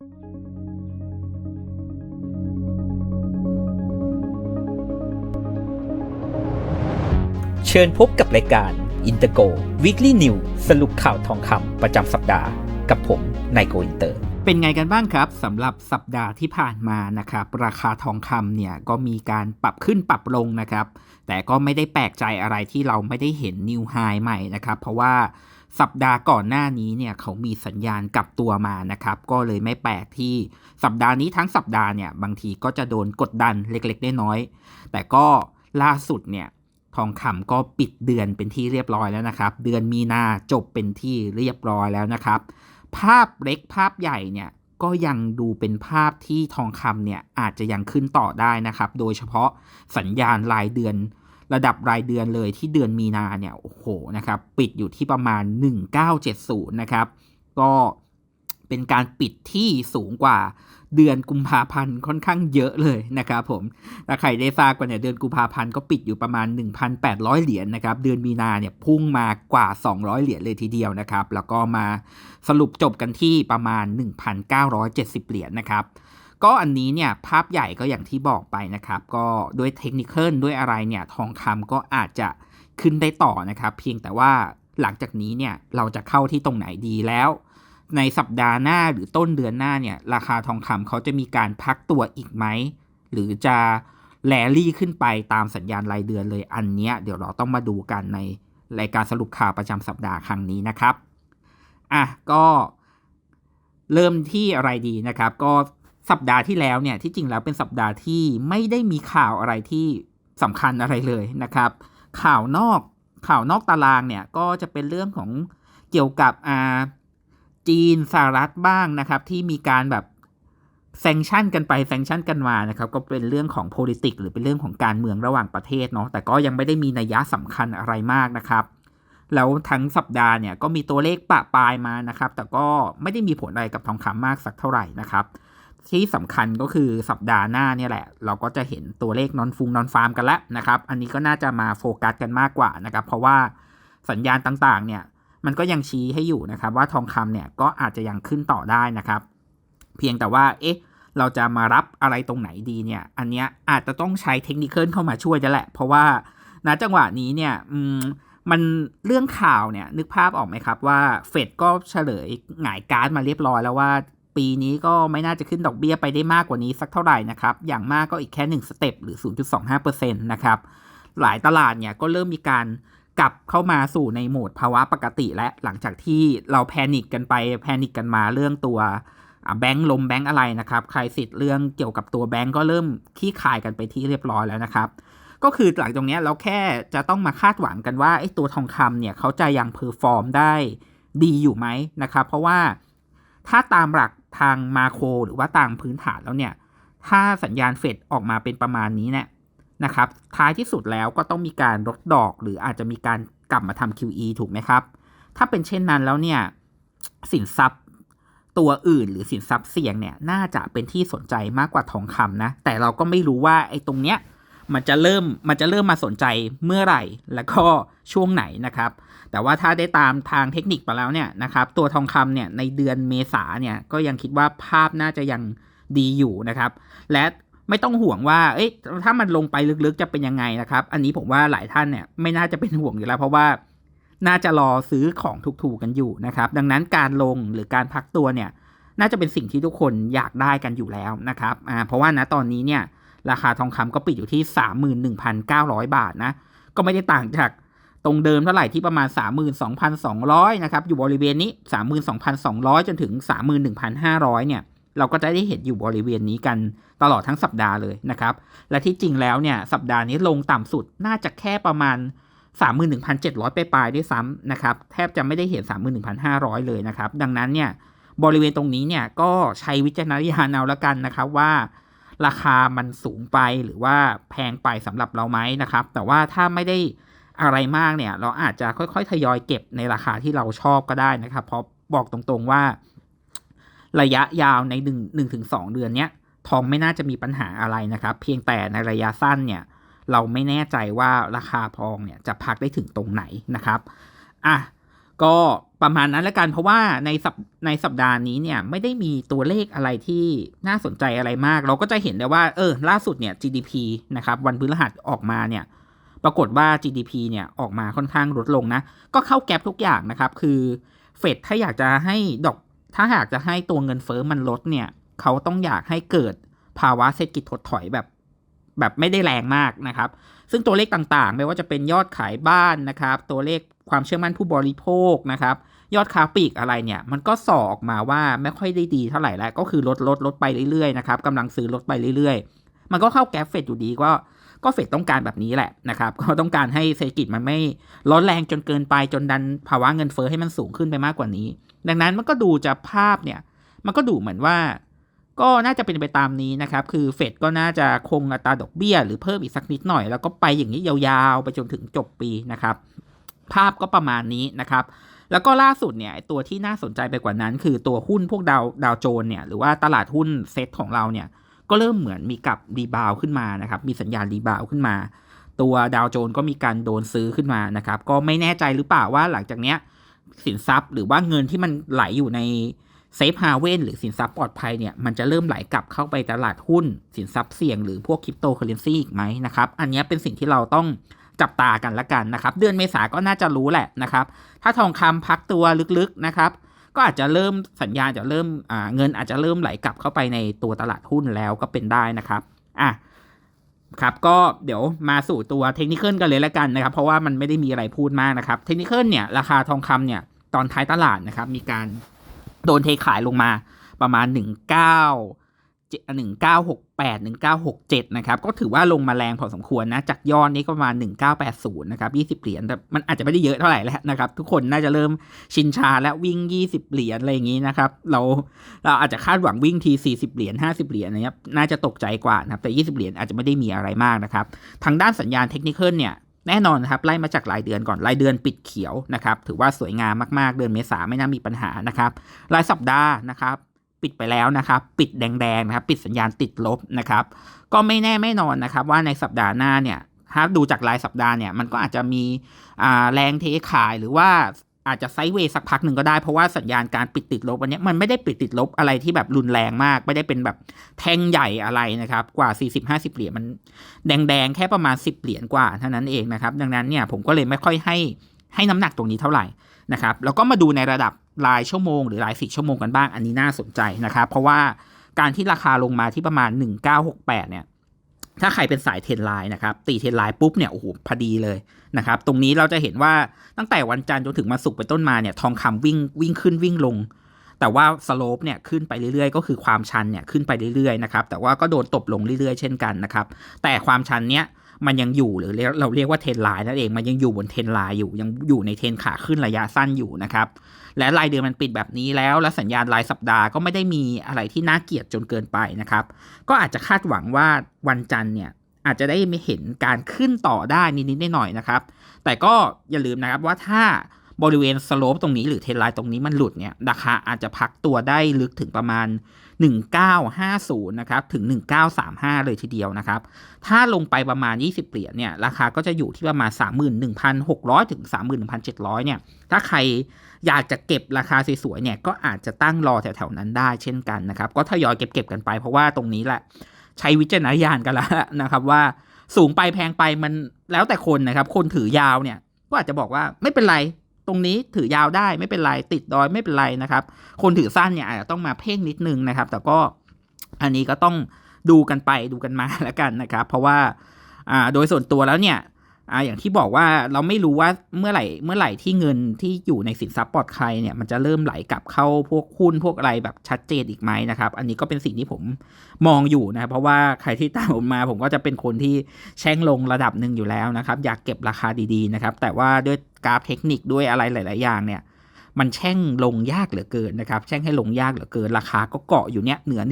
เชิญพบกับรายการ i n t e r g o Weekly New สรุปข่าวทองคำประจำสัปดาห์ กับผมนายโกอินเตอร์ เป็นไงกันบ้างครับสำหรับสัปดาห์ที่ผ่านมานะครับ ราคาทองคำเนี่ยก็มีการปรับขึ้นปรับลงนะครับ แต่ก็ไม่ได้แปลกใจอะไรที่เราไม่ได้เห็นนิวไฮใหม่นะครับ เพราะว่า สัปดาห์ก่อนหน้านี้เนี่ยเขามีสัญญาณกลับตัวมานะครับ ก็เลยไม่แปลกที่สัปดาห์นี้ทั้งสัปดาห์เนี่ยบางทีก็จะโดนกดดันเล็กๆน้อยๆแต่ก็ล่าสุดเนี่ยทองคำก็ปิดเดือนเป็นที่เรียบร้อยแล้วนะครับ เดือนมีนาจบเป็นที่เรียบร้อยแล้วนะครับ ภาพเล็กภาพใหญ่เนี่ยก็ยังดูเป็นภาพที่ทองคำเนี่ยอาจจะยังขึ้นต่อได้นะครับ โดยเฉพาะสัญญาณรายเดือน ระดับรายเดือนเลยที่เดือนมีนาเนี่ยโอ้โหนะครับปิดอยู่ที่ประมาณ 1970 นะครับ ก็เป็นการปิดที่สูงกว่าเดือนกุมภาพันธ์ค่อนข้างเยอะเลยนะครับผมถ้าใครได้ทราบกันเนี่ยเดือนกุมภาพันธ์ก็ปิดอยู่ประมาณ 1,800 เหรียญนะครับ เดือนมีนาเนี่ยพุ่งมากว่า 200 เหรียญเลยทีเดียวนะครับ แล้วก็มาสรุปจบกันที่ประมาณ 1,970 เหรียญนะครับ ก็อันนี้เนี่ยภาพใหญ่ก็อย่างที่บอกไปนะครับ ก็ด้วยเทคนิคด้วยอะไรเนี่ยทองคำก็อาจจะขึ้นได้ต่อนะครับ เพียงแต่ว่าหลังจากนี้เนี่ยเราจะเข้าที่ตรงไหนดีแล้ว ในสัปดาห์หน้าหรือต้นเดือนหน้าเนี่ยราคาทองคำเขาจะมีการพักตัวอีกไหม หรือจะแลลี่ขึ้นไปตามสัญญาณรายเดือนเลยอันเนี้ยเดี๋ยวเราต้องมาดูกันในรายการสรุปข่าวประจำสัปดาห์ครั้งนี้นะครับอะก็เริ่มที่อะไรดีนะครับ ก็ สัปดาห์ที่แล้วเนี่ยที่จริงแล้วเป็นสัปดาห์ที่ไม่ได้มีข่าวอะไรที่สำคัญอะไรเลยนะครับ ข่าวนอกข่าวนอกตารางเนี่ยก็จะเป็นเรื่องของเกี่ยวกับอ่าจีนสหรัฐบ้างนะครับ ที่มีการแบบแซงชั่นกันไปแซงชั่นกันมานะครับ ก็เป็นเรื่องของ politics หรือเป็นเรื่องของการเมืองระหว่างประเทศเนาะแต่ก็ยังไม่ได้มีนัยยะสำคัญอะไรมากนะครับ แล้วทั้งสัปดาห์เนี่ยก็มีตัวเลขปะปลายมานะครับ แต่ก็ไม่ได้มีผลอะไรกับทองคำมากสักเท่าไหร่นะครับ ที่สำคัญก็คือสัปดาห์หน้าเนี่ยแหละ เราก็จะเห็นตัวเลขนอนฟุงนอนฟาร์มกันแล้วนะครับ อันนี้ก็น่าจะมาโฟกัสกันมากกว่านะครับ เพราะว่าสัญญาณต่างๆ เนี่ยมันก็ยังชี้ให้อยู่นะครับ ว่าทองคำเนี่ยก็อาจจะยังขึ้นต่อได้นะครับ เพียงแต่ว่าเอ๊ะเราจะมารับอะไรตรงไหนดีเนี่ย อันเนี้ยอาจจะต้องใช้เทคนิคเข้ามาช่วยแล้วแหละ เพราะว่าณจังหวะนี้เนี่ยอืมมันเรื่องข่าวเนี่ยนึกภาพออกไหมครับว่าเฟดก็เฉลยหงายการ์ดมาเรียบร้อยแล้วว่า ปีนี้ก็ไม่น่าจะขึ้นดอกเบี้ยไปได้มากกว่านี้สักเท่าไหร่นะครับ อย่างมากก็อีกแค่1สเต็ปหรือ 0.25%นะครับ หลายตลาดเนี่ยก็เริ่มมีการกลับเข้ามาสู่ในโหมดภาวะปกติและหลังจากที่เราแพนิคกันไปแพนิคกันมาเรื่องตัวแบงค์ลมแบงค์อะไรนะครับใครสิทธิ์เรื่องเกี่ยวกับตัวแบงค์ก็เริ่มขี้คายกันไปที่เรียบร้อยแล้วนะครับ ก็คือหลังตรงนี้เราแค่จะต้องมาคาดหวังกันว่าไอ้ตัวทองคำเนี่ยเขาจะยังเพอร์ฟอร์มได้ดีอยู่ไหมนะครับ เพราะว่าถ้าตามหลัก ทางมาโครหรือว่าต่ามพื้นฐานแล้วเนี่ย ถ้าสัญญาณเฟดออกมาเป็นประมาณนี้เนี่ยนะครับ ท้ายที่สุดแล้วก็ต้องมีการลดดอก หรืออาจจะมีการกลับมาทำ QE ถูกไหมครับ ถ้าเป็นเช่นนั้นแล้วเนี่ยสินทรัพย์ตัวอื่นหรือสินทรัพย์เสี่ยงเนี่ยน่าจะเป็นที่สนใจมากกว่าทองคำนะ แต่เราก็ไม่รู้ว่าไอ้ตรงเนี้ย มันจะเริ่มมันจะเริ่มมาสนใจเมื่อไหร่ แล้วก็ช่วงไหนนะครับ แต่ว่าถ้าได้ตามทางเทคนิคไปแล้วเนี่ยนะครับ ตัวทองคำเนี่ยในเดือนเมษาเนี่ยก็ยังคิดว่าภาพน่าจะยังดีอยู่นะครับ และไม่ต้องห่วงว่า เอ้ยถ้ามันลงไปลึกๆจะเป็นยังไงนะครับ อันนี้ผมว่าหลายท่านเนี่ยไม่น่าจะเป็นห่วงอยู่แล้ว เพราะว่าน่าจะรอซื้อของถูกๆกันอยู่นะครับ ดังนั้นการลงหรือการพักตัวเนี่ย น่าจะเป็นสิ่งที่ทุกคนอยากได้กันอยู่แล้วนะครับ อ่า เพราะว่านะตอนนี้เนี่ย ราคาทองคำก็ปิดอยู่ที่ 31,900 บาทนะ ก็ไม่ได้ต่างจากตรงเดิมเท่าไหร่ที่ประมาณ 32,200 นะครับ อยู่บริเวณนี้ 32,200 จนถึง 31,500 เนี่ย เราก็จะได้เห็นอยู่บริเวณนี้กันตลอดทั้งสัปดาห์เลยนะครับ และที่จริงแล้วเนี่ย สัปดาห์นี้ลงต่ำสุดน่าจะแค่ประมาณ 31,700 ไปปลายด้วยซ้ำนะครับ แทบจะไม่ได้เห็น 31,500 เลยนะครับ ดังนั้นเนี่ย บริเวณตรงนี้เนี่ยก็ใช้วิจารณญาณเอาละกันนะครับว่า ราคามันสูงไปหรือว่าแพงไปสำหรับเราไหมนะครับ แต่ว่าถ้าไม่ได้อะไรมากเนี่ย เราอาจจะค่อยๆทยอยเก็บในราคาที่เราชอบก็ได้นะครับ เพราะบอกตรงๆว่า ระยะยาวในหนึ่งหนึ่งถึงสองเดือนเนี้ยทองไม่น่าจะมีปัญหาอะไรนะครับ เพียงแต่ในระยะสั้นเนี่ยเราไม่แน่ใจว่าราคาทองเนี่ยจะพักได้ถึงตรงไหนนะครับอะ ก็ประมาณนั้นล้วกันเพราะว่าในสัปในสัปดาห์นี้เนี่ยไม่ได้มีตัวเลขอะไรที่น่าสนใจอะไรมาก เราก็จะเห็นได้ว่าเออล่าสุดเนี่ย GDP นะครับวันพฤหัสออกมาเนี่ยปรากฏว่า GDP เนี่ยออกมาค่อนข้างลดลงนะ ก็เข้าแก๊ปทุกอย่างนะครับ คือเฟดถ้าอยากจะให้ดอก ถ้าอยากจะให้ตัวเงินเฟอ้อมันลดเนี่ย เขาต้องอยากให้เกิดภาวะเศรษฐกิจถดถอยแบบ แบบไม่ได้แรงมากนะครับ ซึ่งตัวเลขต่างๆ ไม่ว่าจะเป็นยอดขายบ้านนะครับ ตัวเลขความเชื่อมั่นผู้บริโภคนะครับ ยอดค้าปลีกอะไรเนี่ยมันก็ส่อออกมาว่าไม่ค่อยได้ดีเท่าไหร่แล้ว ก็คือลดลดลดไปเรื่อยๆนะครับกำลังซื้อลดไปเรื่อยๆ มันก็เข้าแก๊ปเฟดอยู่ดีก็ก็เฟดต้องการแบบนี้แหละนะครับก็ต้องการให้เศรษฐกิจมันไม่ร้อนแรงจนเกินไปจนดันภาวะเงินเฟ้อให้มันสูงขึ้นไปมากกว่านี้ ดังนั้นมันก็ดูจะภาพเนี่ยมันก็ดูเหมือนว่า ก็น่าจะเป็นไปตามนี้นะครับ คือเฟดก็น่าจะคงอัตราดอกเบี้ย หรือเพิ่มอีกสักนิดหน่อย แล้วก็ไปอย่างนี้ยาวๆ ไปจนถึงจบปีนะครับ ภาพก็ประมาณนี้นะครับ แล้วก็ล่าสุดเนี่ยตัวที่น่าสนใจไปกว่านั้น คือตัวหุ้นพวกดาวดาวโจนเนี่ยหรือว่าตลาดหุ้นเซ็ตของเราเนี่ยก็เริ่มเหมือนมีกับรีบาวขึ้นมานะครับมีสัญญาณรีบาวขึ้นมา ตัวดาวโจนก็มีการโดนซื้อขึ้นมานะครับก็ไม่แน่ใจหรือเปล่าว่าหลังจากเนี้ยสินทรัพย์หรือว่าเงินที่มันไหลอยู่ใน เซฟฮาเวนหรือสินทรัพย์ปลอดภัยเนี่ยมันจะเริ่มไหลกลับเข้าไปตลาดหุ้น สินทรัพย์เสี่ยงหรือพวกคริปโตเคอเรนซีอีกไหมนะครับ อันนี้เป็นสิ่งที่เราต้องจับตากันละกันนะครับ เดือนเมษาก็น่าจะรู้แหละนะครับ ถ้าทองคำพักตัวลึกๆนะครับก็อาจจะเริ่มสัญญาณจะเริ่มเงินอาจจะเริ่มไหลกลับเข้าไปในตัวตลาดหุ้นแล้วก็เป็นได้นะครับอะครับก็เดี๋ยวมาสู่ตัวเทคนิคกันเลยละกันนะครับ เพราะว่ามันไม่ได้มีอะไรพูดมากนะครับ เทคนิคเนี่ยราคาทองคำเนี่ยตอนท้ายตลาดนะครับมีการ โดนเทขายลงมาประมาณ 19 1968 1967 นะครับ ก็ถือว่าลงมาแรงพอสมควรนะ จากยอดนี้ก็ประมาณ 1980 นะครับ 20 เหรียญแต่มันอาจจะไม่ได้เยอะเท่าไหร่แล้วนะครับ ทุกคนน่าจะเริ่มชินชาและวิ่ง 20 เหรียญอะไรอย่างนี้นะครับ เราเราอาจจะคาดหวังวิ่งที 40 เหรียญ 50 เหรียญนะครับน่าจะตกใจกว่านะครับแต่ 20 เหรียญอาจจะไม่ได้มีอะไรมากนะครับ ทางด้านสัญญาณเทคนิคเนี่ย แน่นอนนะครับไล่มาจากรายเดือนก่อนรายเดือนปิดเขียวนะครับถือว่าสวยงามมากๆ เดือนเมษาไม่น่ามีปัญหานะครับรายสัปดาห์นะครับปิดไปแล้วนะครับปิดแดงๆนะครับปิดสัญญาณติดลบนะครับก็ไม่แน่ไม่นอนนะครับว่าในสัปดาห์หน้าเนี่ยถ้าดูจากรายสัปดาห์เนี่ยมันก็อาจจะมีแรงเทขายหรือว่า อาจจะไซด์เวย์สักพักหนึ่งก็ได้ เพราะว่าสัญญาณการปิดติดลบวันนี้มันไม่ได้ปิดติดลบอะไรที่แบบรุนแรงมาก ไม่ได้เป็นแบบแท่งใหญ่อะไรนะครับ กว่า 40-50 เหรียญมันแดงๆ แค่ประมาณ 10 เหรียญกว่าเท่านั้นเองนะครับ ดังนั้นเนี่ยผมก็เลยไม่ค่อยให้ให้น้ำหนักตรงนี้เท่าไหร่นะครับแล้วก็มาดูในระดับรายชั่วโมงหรือรายสี่ชั่วโมงกันบ้างอันนี้น่าสนใจนะครับ เพราะว่าการที่ราคาลงมาที่ประมาณ 1968เนี่ย ถ้าใครเป็นสายเทนไลน์นะครับ ตีเทนไลน์ปุ๊บเนี่ยโอ้โหพอดีเลยนะครับ ตรงนี้เราจะเห็นว่าตั้งแต่วันจันทร์จนถึงมาสุกร์เป็นต้นมาเนี่ยทองคำวิ่งวิ่งขึ้นวิ่งลง แต่ว่าสโลปเนี่ยขึ้นไปเรื่อยๆ ก็คือความชันเนี่ยขึ้นไปเรื่อยๆนะครับแต่ว่าก็โดนตบลงเรื่อยๆ เช่นกันนะครับแต่ความชันเนี้ย มันยังอยู่หรือเราเรียกว่าเทรนไลน์นั่นเองมันยังอยู่บนเทรนไลน์อยู่ยังอยู่ในเทรนขาขึ้นระยะสั้นอยู่นะครับและรายเดือนมันปิดแบบนี้แล้ว และสัญญาณรายสัปดาห์ก็ไม่ได้มีอะไรที่น่าเกลียดจนเกินไปนะครับ ก็อาจจะคาดหวังว่าวันจันทร์เนี่ยอาจจะได้ไม่เห็นการขึ้นต่อได้นิดๆหน่อยๆนะครับ แต่ก็อย่าลืมนะครับว่าถ้าบริเวณสโลปตรงนี้หรือเทรนไลน์ตรงนี้มันหลุดเนี่ยราคาอาจจะพักตัวได้ลึกถึงประมาณ 1950นะครับถึง 1935 เลยทีเดียวนะครับ ถ้าลงไปประมาณ 20 เหรียญเนี่ยราคาก็จะอยู่ที่ประมาณ 31,600 ถึง 31,700 เนี่ย ถ้าใครอยากจะเก็บราคาสวยๆเนี่ยก็อาจจะตั้งรอแถวๆนั้นได้เช่นกันนะครับ ก็ทยอยเก็บๆกันไปเพราะว่าตรงนี้แหละ ใช้วิจารณญาณกันล้วนะครับว่าสูงไปแพงไปมันแล้วแต่คนนะครับ คนถือยาวเนี่ยก็อาจจะบอกว่าไม่เป็นไร ตรงนี้ถือยาวได้ไม่เป็นไรติดดอยไม่เป็นไรนะครับ คนถือสั้นเนี่ยอาจจะต้องมาเพ่งนิดนึงนะครับ แต่ก็อันนี้ก็ต้องดูกันไปดูกันมาแล้วกันนะครับ เพราะว่าอ่าโดยส่วนตัวแล้วเนี่ย อ่าอย่างที่บอกว่าเราไม่รู้ว่าเมื่อไหร่เมื่อไหร่ที่เงินที่อยู่ในสินทรัพย์ปลอดภัยเนี่ยมันจะเริ่มไหลกลับเข้าพวกหุ้นพวกอะไรแบบชัดเจนอีกไหมนะครับ อันนี้ก็เป็นสิ่งที่ผมมองอยู่นะเพราะว่าใครที่ตามผมมา ผมก็จะเป็นคนที่แช่งลงระดับหนึ่งอยู่แล้วนะครับ อยากเก็บราคาดีๆนะครับ แต่ว่าด้วยกราฟเทคนิคด้วยอะไรหลาย ๆ อย่างเนี่ยมันแช่งลงยากเหลือเกินนะครับ แช่งให้ลงยากเหลือเกิน ราคาก็เกาะอยู่เนี้ยเหนือ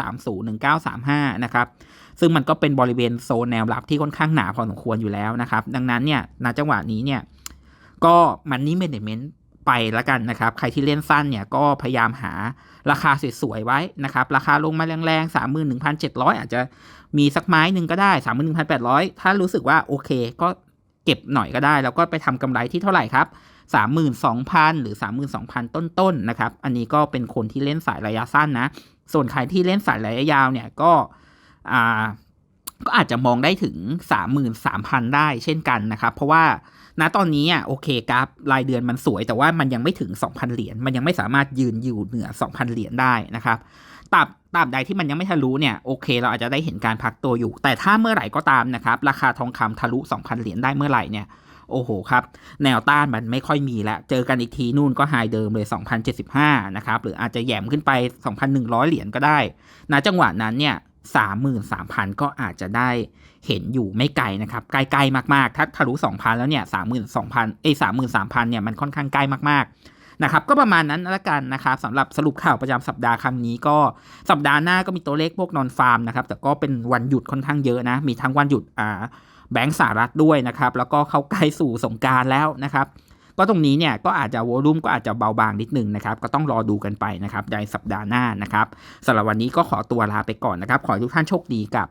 1930 1935 นะครับ ซึ่งมันก็เป็นบริเวณโซนแนวรับที่ค่อนข้างหนาพอสมควรอยู่แล้วนะครับ ดังนั้นเนี่ยณจังหวะนี้เนี่ยก็มันนี่เมนเมนต์ไปล้วกันนะครับ ใครที่เล่นสั้นเนี่ยก็พยายามหาราคาสวยๆไว้นะครับ ราคาลงมาแรงๆ 31,700 อาจจะมีสักไม้หนึ่งก็ได้ 31,800 ถ้ารู้สึกว่าโอเคก็เก็บหน่อยก็ได้ แล้วก็ไปทำกำไรที่เท่าไหร่ครับ 32,000 หรือ 32,000 ต้นๆนะครับ อันนี้ก็เป็นคนที่เล่นสายระยะสั้นนะ ส่วนใครที่เล่นสายระยะยาวเนี่ยก็ อ่าก็อาจจะมองได้ถึง 33,000 ได้เช่นกันนะครับ เพราะว่าณตอนนี้อะโอเคกราฟรายเดือนมันสวย แต่ว่ามันยังไม่ถึง 2,000 เหรียญมันยังไม่สามารถยืนอยู่เหนือ 2,000 เหรียญได้นะครับตราบตราบใดที่มันยังไม่ทะลุเนี่ยโอเค เราอาจจะได้เห็นการพักตัวอยู่ แต่ถ้าเมื่อไหร่ก็ตามนะครับ ราคาทองคำทะลุ 2,000 เหรียญได้เมื่อไหร่เนี่ยโอ้โหครับ แนวต้านมันไม่ค่อยมีแล้ว เจอกันอีกทีนู่นก็ไฮเดิมเลย 2,075 นะครับ หรืออาจจะแหย่มขึ้นไป 2,100 เหรียญก็ได้ณจังหวะนั้นเนี่ย 33,000 ก็อาจจะได้เห็นอยู่ไม่ไกลนะครับ ใกล้ๆมากๆ ถ้าทะลุ 2,000 แล้วเนี่ย32,000เอ้ย33,000 เนี่ย มันค่อนข้างใกล้มากๆนะครับ ก็ประมาณนั้นละกันนะครับสำหรับสรุปข่าวประจำสัปดาห์ครั้งนี้ก็สัปดาห์หน้าก็มีตัวเลขพวกนอนฟาร์มนะครับ แต่ก็เป็นวันหยุดค่อนข้างเยอะนะ มีทั้งวันหยุดอ่าแบงก์สหรัฐด้วยนะครับ แล้วก็เข้าใกล้สู่สงการแล้วนะครับ ก็ตรงนี้เนี่ยก็อาจจะวอลุ่มก็อาจจะเบาบางนิดนึงนะครับก็ต้องรอดูกันไปนะครับในสัปดาห์หน้านะครับสำหรับวันนี้ก็ขอตัวลาไปก่อนนะครับ ขอให้ทุกท่านโชคดีกับ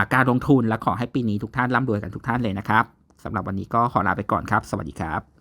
าการลงทุนและขอให้ปีนี้ทุกท่านร่ำรวยกันทุกท่านเลยนะครับสำหรับวันนี้ก็ขอลาไปก่อนครับ สวัสดีครับ